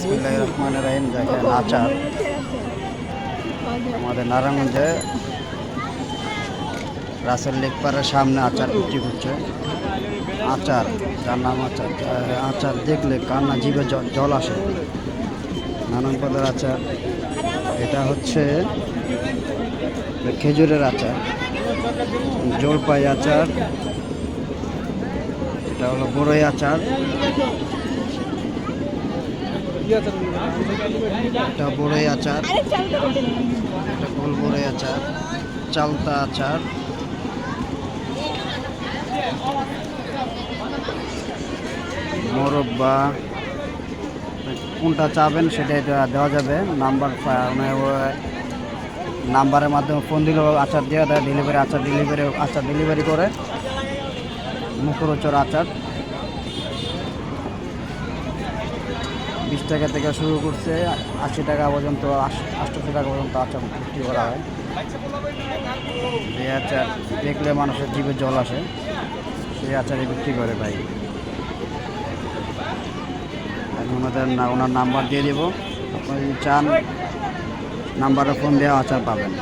বিসমুল্লাহ রহমান রাহিম দেখেন আচার আমাদের নারায়ণগঞ্জে রাসেল লেকপাড়ের সামনে আচার বিক্রি করছে আচার যার নাম আচার আচার দেখলে কান্না জিভে জল জল আসে। নানান পদের আচার। এটা হচ্ছে খেজুরের আচার জলপাই আচার। এটা হলো বড়ই আচার। এটা বড়ই আচার একটা গোল বড়ই আচার চালতা আচার। মোরব্বা কোনটা চাবেন সেটাই দেওয়া দেওয়া যাবে। নাম্বার মানে নাম্বারের মাধ্যমে ফোন দিলেও আচার দেওয়া দেয় ডেলিভারি আচার ডেলিভারি আচার ডেলিভারি করে। মুখরোচর আচার। বিশ টাকা থেকে শুরু করছে, আশি টাকা পর্যন্ত আটশো টাকা পর্যন্ত আচার বিক্রি করা হয়। এই আচার দেখলে মানুষের জিভে জল আসে, সেই আচারে বিক্রি করে ভাই। আমি ওনাদের ওনার নাম্বার দিয়ে দেবো। আপনি যদি চান, নাম্বারে ফোন দেওয়া আচার পাবেন।